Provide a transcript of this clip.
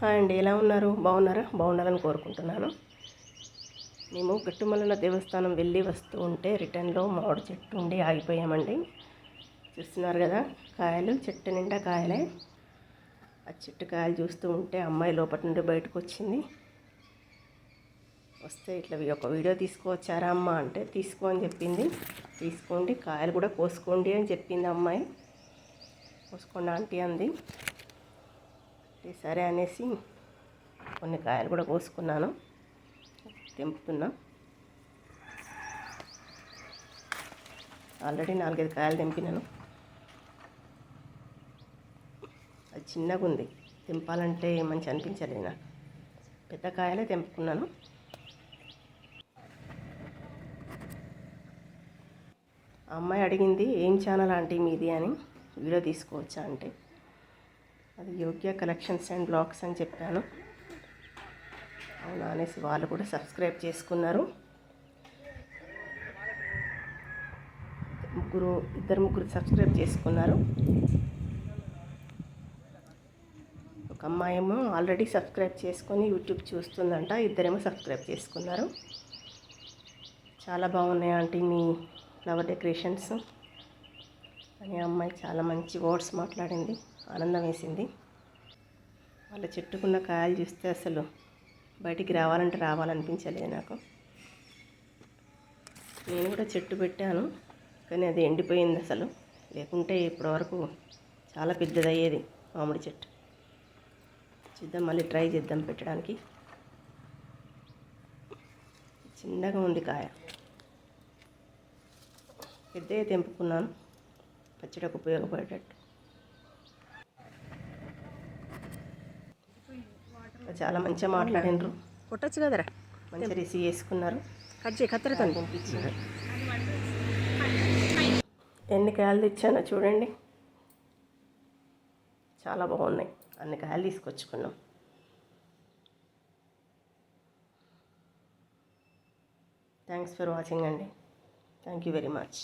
Hi అండి ఎలా ఉన్నారు? బాగున్నారా? బాగున్నారని కోరుకుంటున్నాను. మేము గట్టుమల్లన దేవస్థానం వెళ్ళి వస్తూ ఉంటే రిటర్న్లో మామిడి చెట్టు ఉండి ఆగిపోయామండి. చూస్తున్నారు కదా కాయలు చెట్టు నిండా కాయలే. ఆ చెట్టు కాయలు చూస్తూ ఉంటే అమ్మాయి లోపల నుండి బయటకు వచ్చింది. వస్తే ఇట్లా ఒక వీడియో తీసుకువచ్చారా అమ్మ అంటే తీసుకో అని చెప్పింది. తీసుకోండి కాయలు కూడా కోసుకోండి అని చెప్పింది అమ్మాయి. కోసుకోండి ఆంటీ అంది. సరే అనేసి కొన్ని కాయలు కూడా కోసుకున్నాను. తెంపుతున్నా. ఆల్రెడీ నాలుగైదు కాయలు తెంపినాను. అది చిన్నగా ఉంది. తెంపాలంటే మంచి అనిపించలేదు నాకు. పెద్ద కాయలే తెంపుకున్నాను. అమ్మాయి అడిగింది ఏం ఛానల్ ఆంటీ మీది? అని. వీడియో తీసుకోవచ్చా అంటే. అది యోగ్య కలెక్షన్స్ అండ్ బ్లాగ్స్ అని చెప్పాను. అవునా అనేసి వాళ్ళు కూడా సబ్స్క్రైబ్ చేసుకున్నారు. ముగ్గురు ఇద్దరు ముగ్గురు సబ్స్క్రైబ్ చేసుకున్నారు. ఒక అమ్మాయేమో ఆల్రెడీ సబ్స్క్రైబ్ చేసుకొని యూట్యూబ్ చూస్తుందంట ఇద్దరేమో సబ్స్క్రైబ్ చేసుకున్నారు. చాలా బాగున్నాయి ఆంటీ మీ ఫ్లవర్ డెకరేషన్స్. అని అమ్మాయి చాలా మంచి వర్డ్స్ మాట్లాడింది ఆనందం వేసింది. వాళ్ళ చెట్టుకున్న కాయలు చూస్తే అసలు బయటికి రావాలంటే రావాలనిపించలేదు నాకు. నేను కూడా చెట్టు పెట్టాను కానీ అది ఎండిపోయింది అసలు. లేకుంటే ఇప్పటివరకు చాలా పెద్దది అయ్యేది మామిడి చెట్టు. చూద్దాం మళ్ళీ ట్రై చేద్దాం పెట్టడానికి. చిన్నగా ఉంది కాయ. పెద్దగా తెంపుకున్నాను. పచ్చడికి ఉపయోగపడేటట్టు. చాలా మంచిగా మాట్లాడినరు. కొట్టచ్చు కదరా. మంచిగా రిసీవ్ చేసుకున్నారు. కట్ చేయి కత్తెరతో పంపించారు ఎన్ని కాయలు తెచ్చానో చూడండి. చాలా బాగున్నాయి. అన్ని కాయలు తీసుకొచ్చుకున్నాం. థ్యాంక్స్ ఫర్ వాచింగ్ అండి. Thank you very much